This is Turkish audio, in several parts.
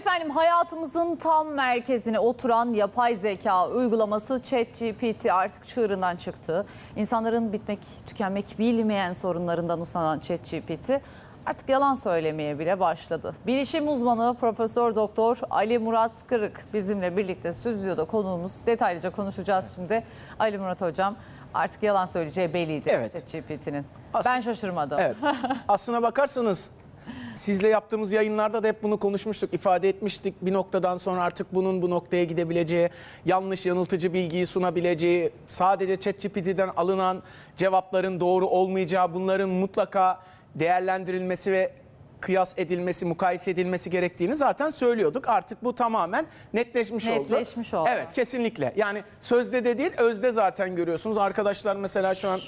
Efendim hayatımızın tam merkezine oturan yapay zeka uygulaması ChatGPT artık çığırından çıktı. İnsanların bitmek, tükenmek bilmeyen sorunlarından usanan ChatGPT artık yalan söylemeye bile başladı. Bilişim uzmanı Profesör Doktor Ali Murat Kırık bizimle birlikte stüdyoda konuğumuz. Detaylıca konuşacağız şimdi. Ali Murat Hocam artık yalan söyleyeceği belliydi Evet. ChatGPT'nin. Ben şaşırmadım. Evet. Aslına bakarsanız sizle yaptığımız yayınlarda da hep bunu konuşmuştuk, ifade etmiştik. Bir noktadan sonra artık bunun bu noktaya gidebileceği, yanlış yanıltıcı bilgiyi sunabileceği, sadece ChatGPT'den alınan cevapların doğru olmayacağı, bunların mutlaka değerlendirilmesi ve kıyas edilmesi, mukayese edilmesi gerektiğini zaten söylüyorduk. Artık bu tamamen netleşmiş, oldu. Netleşmiş oldu. Evet, kesinlikle. Yani sözde de değil, özde zaten görüyorsunuz. Arkadaşlar mesela şu an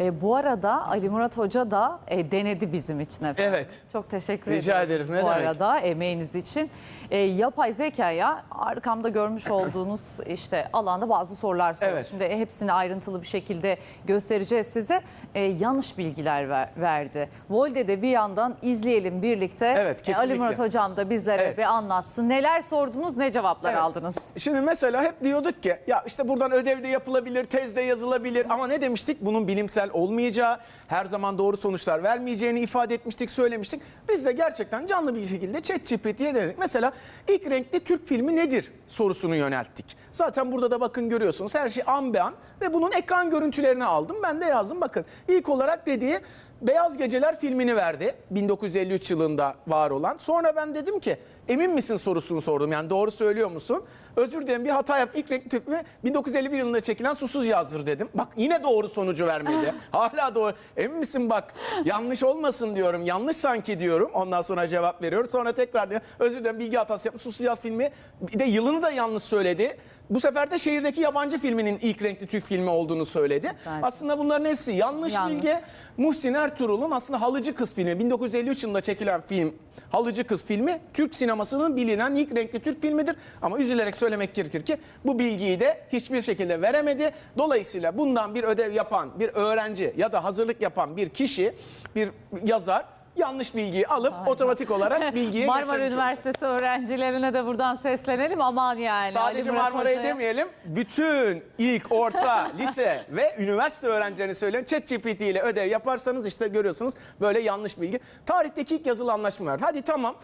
E, bu arada Ali Murat Hoca da e, denedi bizim için efendim. Evet. Çok teşekkür Rica ediyoruz ederiz, ne bu demek. arada emeğiniz için. E, yapay zekaya arkamda görmüş olduğunuz işte alanda bazı sorular sordu. Evet. Şimdi hepsini ayrıntılı bir şekilde göstereceğiz size. E, yanlış bilgiler ver- verdi. Volde de bir yandan izleyelim birlikte. Evet, E, Ali kesinlikle. Murat Hocam da bizlere Evet. bir anlatsın. Neler sordunuz, ne cevaplar Evet. aldınız? Şimdi mesela hep diyorduk ki ya işte buradan ödevde yapılabilir, tezde yazılabilir ama ne demiştik? Bunun bilimsel olmayacağı, her zaman doğru sonuçlar vermeyeceğini ifade etmiştik, söylemiştik. Biz de gerçekten canlı bir şekilde ChatGPT'ye denedik. Mesela ilk renkli Türk filmi nedir sorusunu yönelttik. Zaten burada da bakın görüyorsunuz her şey an be an ve bunun ekran görüntülerini aldım. Ben de yazdım bakın. İlk olarak dediği Beyaz Geceler filmini verdi. 1953 yılında var olan. Sonra ben dedim ki emin misin sorusunu sordum. Yani doğru söylüyor musun? Özür dilerim bir hata yap. İlk renkli tüpümü 1951 yılında çekilen susuz yazdır dedim. Bak yine doğru sonucu vermedi. Hala doğru. Emin misin bak yanlış olmasın diyorum. Yanlış sanki diyorum. Ondan sonra cevap veriyorum. Sonra tekrar diyor. Özür dilerim bilgi hatası yapmış. Susuz yaz filmi. Bir de yılını da yanlış söyledi. Bu sefer de şehirdeki yabancı filminin ilk renkli Türk filmi olduğunu söyledi. Evet. Aslında bunların hepsi yanlış, Yanlış. bilgi. Muhsin Ertuğrul'un aslında Halıcı Kız filmi 1953 yılında çekilen film Halıcı Kız filmi Türk sinemasının bilinen ilk renkli Türk filmidir. Ama üzülerek söylemek gerekir ki bu bilgiyi de hiçbir şekilde veremedi. Dolayısıyla bundan bir ödev yapan bir öğrenci ya da hazırlık yapan bir kişi, bir yazar yanlış bilgiyi alıp otomatik olarak bilgiye Marmara getirmiş olur. Üniversitesi öğrencilerine de buradan seslenelim. Aman yani. Sadece Marmara'yı demeyelim. Bütün ilk, orta, lise ve üniversite öğrencilerini söyleyen ChatGPT ile ödev yaparsanız işte görüyorsunuz böyle yanlış bilgi. Tarihteki ilk yazılı anlaşma var. Hadi tamam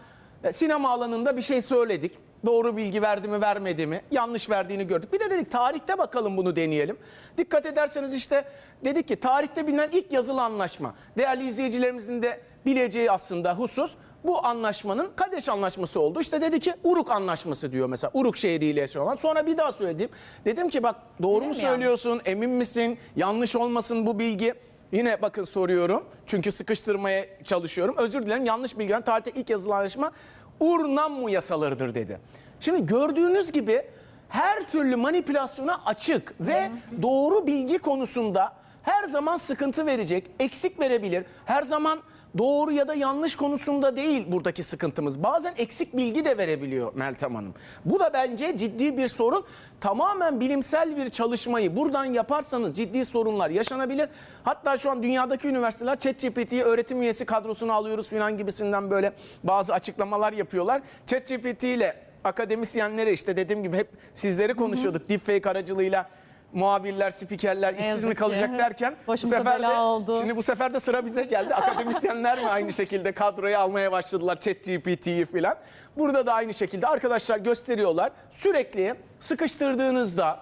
e, sinema alanında bir şey söyledik. Doğru bilgi verdi mi vermedi mi? Yanlış verdiğini gördük. Bir de dedik tarihte bakalım bunu deneyelim. Dikkat ederseniz işte dedik ki tarihte bilinen ilk yazılı anlaşma. Değerli izleyicilerimizin de bileceği aslında husus bu anlaşmanın Kadeş Anlaşması oldu. İşte dedi ki Uruk Anlaşması diyor mesela. Uruk şehriyle yaşanan. Sonra bir daha söyledim. Dedim ki bak doğru Öyle mu söylüyorsun? Emin misin? Yanlış olmasın bu bilgi. Yine bakın soruyorum. Çünkü sıkıştırmaya çalışıyorum. Özür dilerim yanlış bilgi. Tarihte ilk yazılı anlaşma Urnammu yasalarıdır dedi. Şimdi gördüğünüz gibi her türlü manipülasyona açık ve doğru bilgi konusunda her zaman sıkıntı verecek, eksik verebilir. Her zaman doğru ya da yanlış konusunda değil buradaki sıkıntımız. Bazen eksik bilgi de verebiliyor Meltem Hanım. Bu da bence ciddi bir sorun. Tamamen bilimsel bir çalışmayı buradan yaparsanız ciddi sorunlar yaşanabilir. Hatta şu an dünyadaki üniversiteler ChatGPT'yi öğretim üyesi kadrosuna alıyoruz falan gibisinden böyle bazı açıklamalar yapıyorlar. ChatGPT ile akademisyenlere işte dediğim gibi hep sizleri konuşuyorduk. Deepfake aracılığıyla muhabirler, spikerler işsiz yazık mi ki. kalacak derken bu sefer de bela oldu. şimdi bu sefer de sıra bize geldi. Akademisyenler mi aynı şekilde kadroya almaya başladılar ChatGPT'yi filan. Burada da aynı şekilde arkadaşlar gösteriyorlar. Sürekli sıkıştırdığınızda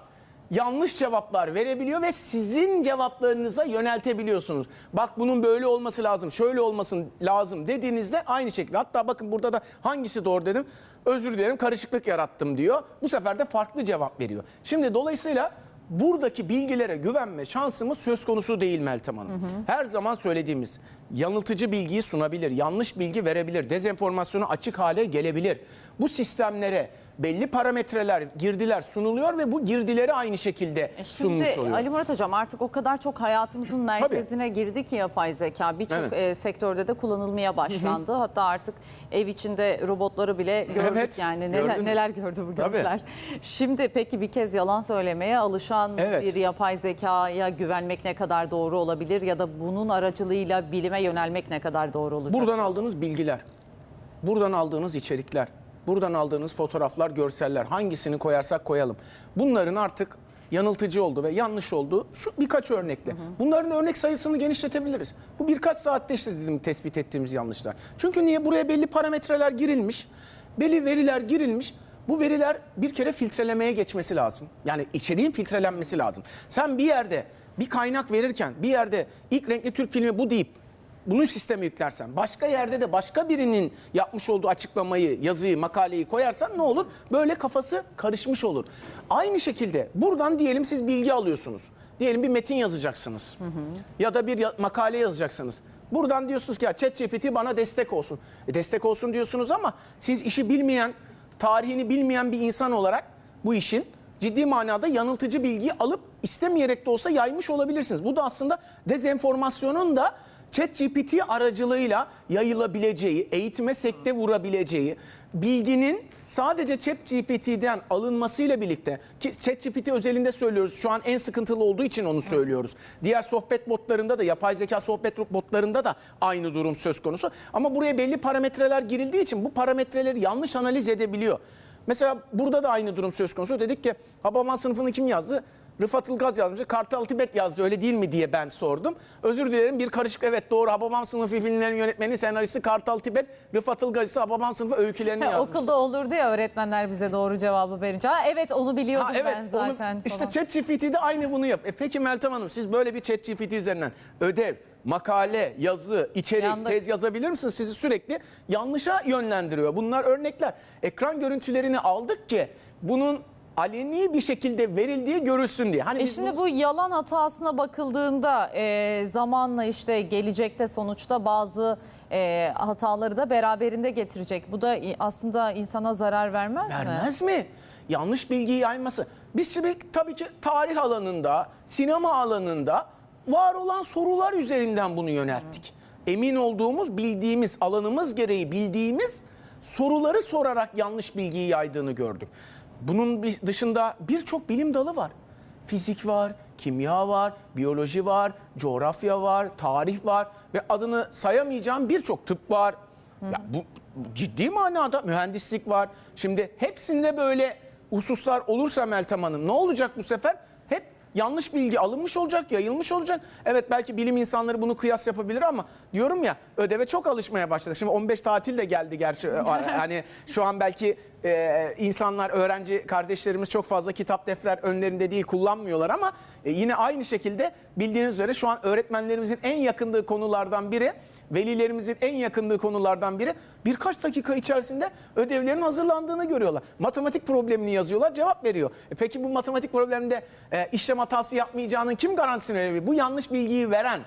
yanlış cevaplar verebiliyor ve sizin cevaplarınıza yöneltebiliyorsunuz. Bak bunun böyle olması lazım, şöyle olmasın lazım dediğinizde aynı şekilde. Hatta bakın burada da hangisi doğru dedim. Özür dilerim karışıklık yarattım diyor. Bu sefer de farklı cevap veriyor. Şimdi dolayısıyla buradaki bilgilere güvenme şansımız söz konusu değil Meltem Hanım. Her zaman söylediğimiz yanıltıcı bilgiyi sunabilir, yanlış bilgi verebilir, dezenformasyonu açık hale gelebilir. Bu sistemlere belli parametreler, girdiler sunuluyor ve bu girdileri aynı şekilde E Şimdi sunmuş oluyor. Ali Murat Hocam artık o kadar çok hayatımızın merkezine girdi ki yapay zeka. Birçok Evet. e, sektörde de kullanılmaya başlandı. Hatta artık ev içinde robotları bile gördük Evet, yani neler, gördünüz. neler gördü bu Tabii. gözler. Şimdi peki bir kez yalan söylemeye alışan Evet. bir yapay zekaya güvenmek ne kadar doğru olabilir ya da bunun aracılığıyla bilime yönelmek ne kadar doğru olacak? Buradan aldığınız bilgiler, buradan aldığınız içerikler, buradan aldığınız fotoğraflar, görseller hangisini koyarsak koyalım. Bunların artık yanıltıcı olduğu ve yanlış olduğu şu birkaç örnekte. Bunların örnek sayısını genişletebiliriz. Bu birkaç saatte işte dedim tespit ettiğimiz yanlışlar. Çünkü niye buraya belli parametreler girilmiş, belli veriler girilmiş. Bu veriler bir kere filtrelemeye geçmesi lazım. Yani içeriğin filtrelenmesi lazım. Sen bir yerde bir kaynak verirken bir yerde ilk renkli Türk filmi bu deyip bunu sisteme yüklersen, başka yerde de başka birinin yapmış olduğu açıklamayı, yazıyı, makaleyi koyarsan ne olur? Böyle kafası karışmış olur. Aynı şekilde buradan diyelim siz bilgi alıyorsunuz. Diyelim bir metin yazacaksınız. Ya da bir ya- makale yazacaksınız. Buradan diyorsunuz ki ya ChatGPT bana destek olsun. E destek olsun diyorsunuz ama siz işi bilmeyen, tarihini bilmeyen bir insan olarak bu işin ciddi manada yanıltıcı bilgiyi alıp istemeyerek de olsa yaymış olabilirsiniz. Bu da aslında dezenformasyonun da ChatGPT aracılığıyla yayılabileceği, eğitime sekte vurabileceği, bilginin sadece ChatGPT'den alınmasıyla birlikte ki ChatGPT özelinde söylüyoruz. Şu an en sıkıntılı olduğu için onu söylüyoruz. Diğer sohbet botlarında da yapay zeka sohbet botlarında da aynı durum söz konusu. Ama buraya belli parametreler girildiği için bu parametreleri yanlış analiz edebiliyor. Mesela burada da aynı durum söz konusu. Dedik ki Habaman sınıfını kim yazdı? Rıfat Ilgaz yazmış. Kartal Tibet yazdı öyle değil mi diye ben sordum. Özür dilerim bir karışık evet doğru Hababam sınıfı filmlerin yönetmeni senaristi Kartal Tibet. Rıfat Ilgaz ise Hababam sınıfı öykülerini Ha, yazmış. Okulda olurdu ya öğretmenler bize doğru cevabı verince. Ha, evet onu biliyordum Ha, evet, ben onu- zaten. işte falan. ChatGPT'de aynı bunu yap. E peki Meltem Hanım siz böyle bir ChatGPT üzerinden ödev, makale, yazı, içerik, Yanda- tez yazabilir misiniz? Sizi sürekli yanlışa yönlendiriyor. Bunlar örnekler. Ekran görüntülerini aldık ki bunun aleni bir şekilde verildiği görülsün diye. Hani E biz şimdi bu yalan hatasına bakıldığında e, zamanla işte gelecekte sonuçta bazı e, hataları da beraberinde getirecek. Bu da i- aslında insana zarar vermez, mi? Vermez mi? Yanlış bilgiyi yayması. Biz şimdi tabii ki tarih alanında, sinema alanında var olan sorular üzerinden bunu yönelttik. Emin olduğumuz, bildiğimiz, alanımız gereği bildiğimiz soruları sorarak yanlış bilgiyi yaydığını gördük. Bunun dışında birçok bilim dalı var. Fizik var, kimya var, biyoloji var, coğrafya var, tarih var ve adını sayamayacağım birçok tıp var. Ya bu ciddi manada mühendislik var. Şimdi hepsinde böyle hususlar olursa Meltem Hanım ne olacak bu sefer? Yanlış bilgi alınmış olacak, yayılmış olacak. Evet belki bilim insanları bunu kıyas yapabilir ama diyorum ya ödeve çok alışmaya başladı. Şimdi 15 tatil de geldi gerçi. hani şu an belki e, insanlar, öğrenci kardeşlerimiz çok fazla kitap defter önlerinde değil kullanmıyorlar ama e, yine aynı şekilde bildiğiniz üzere şu an öğretmenlerimizin en yakındığı konulardan biri velilerimizin en yakındığı konulardan biri birkaç dakika içerisinde ödevlerin hazırlandığını görüyorlar. Matematik problemini yazıyorlar cevap veriyor. E peki bu matematik problemde e, işlem hatası yapmayacağının kim garantisini veriyor? Bu yanlış bilgiyi veren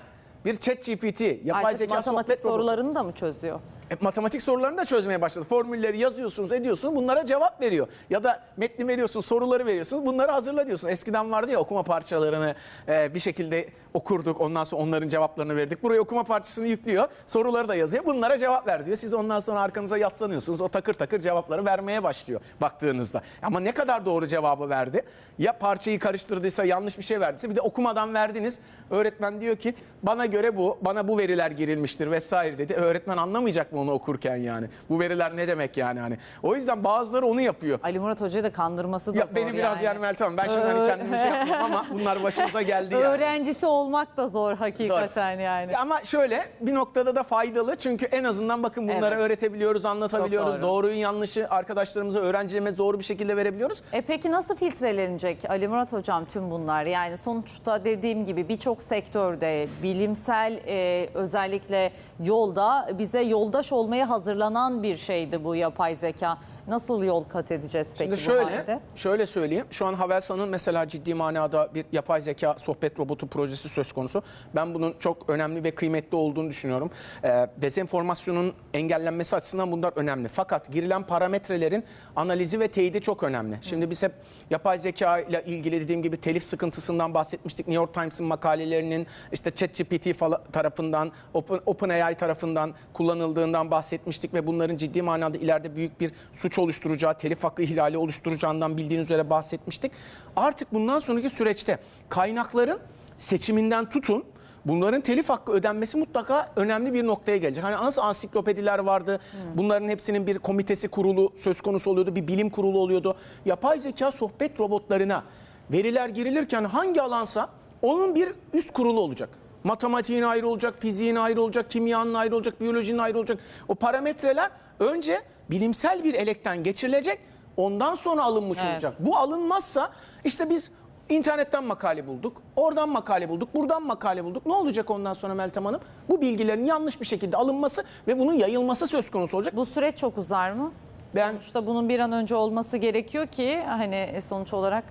bir chat GPT, yapay Artık zeka matematik sorularını da mı çözüyor? E, matematik sorularını da çözmeye başladı. Formülleri yazıyorsunuz, ediyorsunuz. Bunlara cevap veriyor. Ya da metni veriyorsun, soruları veriyorsun. Bunları hazırla diyorsun. Eskiden vardı ya okuma parçalarını e, bir şekilde okurduk. Ondan sonra onların cevaplarını verdik. Buraya okuma parçasını yüklüyor. Soruları da yazıyor. Bunlara cevap ver diyor. Siz ondan sonra arkanıza yaslanıyorsunuz. O takır takır cevapları vermeye başlıyor baktığınızda. Ama ne kadar doğru cevabı verdi? Ya parçayı karıştırdıysa, yanlış bir şey verdiyse bir de okumadan verdiniz. Öğretmen diyor ki bana göre bu, bana bu veriler girilmiştir vesaire dedi. Öğretmen anlamayacak mı onu okurken yani? Bu veriler ne demek yani hani? O yüzden bazıları onu yapıyor. Ali Murat Hoca'yı da kandırması da Ya zor beni biraz yani Meltem Hanım, ben şimdi hani Ö- kendimi şey yapmayayım ama bunlar başımıza geldi yani. Öğrencisi olmak da zor hakikaten yani. Ya Ama şöyle bir noktada da faydalı çünkü en azından bakın bunları Evet. öğretebiliyoruz, anlatabiliyoruz. Çok doğru. Doğruyu yanlışı arkadaşlarımıza, öğrencilerimize doğru bir şekilde verebiliyoruz. E peki nasıl filtrelenecek Ali Murat Hocam tüm bunlar? Yani sonuçta dediğim gibi birçok sektörde bilimsel e, özellikle yolda bize yoldaş olmaya hazırlanan bir şeydi bu yapay zeka. Nasıl yol kat edeceğiz peki Şimdi bu şöyle, halde? şöyle söyleyeyim. Şu an Havelsan'ın mesela ciddi manada bir yapay zeka sohbet robotu projesi söz konusu. Ben bunun çok önemli ve kıymetli olduğunu düşünüyorum. Ee, dezenformasyonun engellenmesi açısından bunlar önemli. Fakat girilen parametrelerin analizi ve teyidi çok önemli. Şimdi biz hep yapay zeka ile ilgili dediğim gibi telif sıkıntısından bahsetmiştik. New York Times'ın makalelerinin işte ChatGPT tarafından, Open- OpenAI tarafından kullanıldığından bahsetmiştik ve bunların ciddi manada ileride büyük bir suç oluşturacağı, telif hakkı ihlali oluşturacağından bildiğiniz üzere bahsetmiştik. Artık bundan sonraki süreçte kaynakların seçiminden tutun bunların telif hakkı ödenmesi mutlaka önemli bir noktaya gelecek. Hani nasıl ansiklopediler vardı. Bunların hepsinin bir komitesi kurulu söz konusu oluyordu. Bir bilim kurulu oluyordu. Yapay zeka sohbet robotlarına veriler girilirken hangi alansa onun bir üst kurulu olacak. Matematiğin ayrı olacak, fiziğin ayrı olacak, kimyanın ayrı olacak, biyolojinin ayrı olacak. O parametreler önce bilimsel bir elekten geçirilecek, ondan sonra alınmış Evet. olacak. Bu alınmazsa işte biz internetten makale bulduk, oradan makale bulduk, buradan makale bulduk. Ne olacak ondan sonra Meltem Hanım? Bu bilgilerin yanlış bir şekilde alınması ve bunun yayılması söz konusu olacak. Bu süreç çok uzar mı? Ben- Sonuçta bunun bir an önce olması gerekiyor ki hani sonuç olarak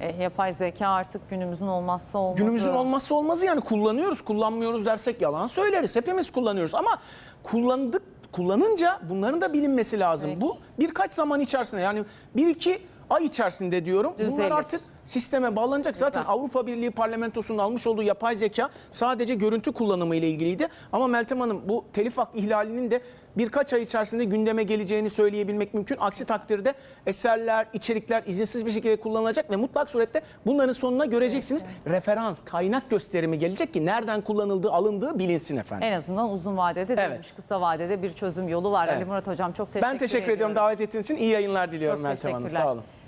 e, yapay zeka artık günümüzün olmazsa olmazı. Günümüzün olmazsa olmazı yani kullanıyoruz, kullanmıyoruz dersek yalan söyleriz. Hepimiz kullanıyoruz ama kullandık kullanınca bunların da bilinmesi lazım. Peki. Bu birkaç zaman içerisinde yani bir iki ay içerisinde diyorum. Düzelir. Bunlar artık sisteme bağlanacak. Zaten Güzel. Avrupa Birliği Parlamentosu'nun almış olduğu yapay zeka sadece görüntü kullanımı ile ilgiliydi. Ama Meltem Hanım bu telif hak ihlalinin de birkaç ay içerisinde gündeme geleceğini söyleyebilmek mümkün. Aksi takdirde eserler, içerikler izinsiz bir şekilde kullanılacak ve mutlak surette bunların sonuna göreceksiniz. Referans, kaynak gösterimi gelecek ki nereden kullanıldığı, alındığı bilinsin efendim. En azından uzun vadede Evet. değilmiş. Kısa vadede bir çözüm yolu var. Evet. Ali Murat Hocam çok teşekkür ben teşekkür ediyorum davet ettiğiniz için. iyi yayınlar diliyorum Çok Meltem Hanım. teşekkürler. Sağ olun.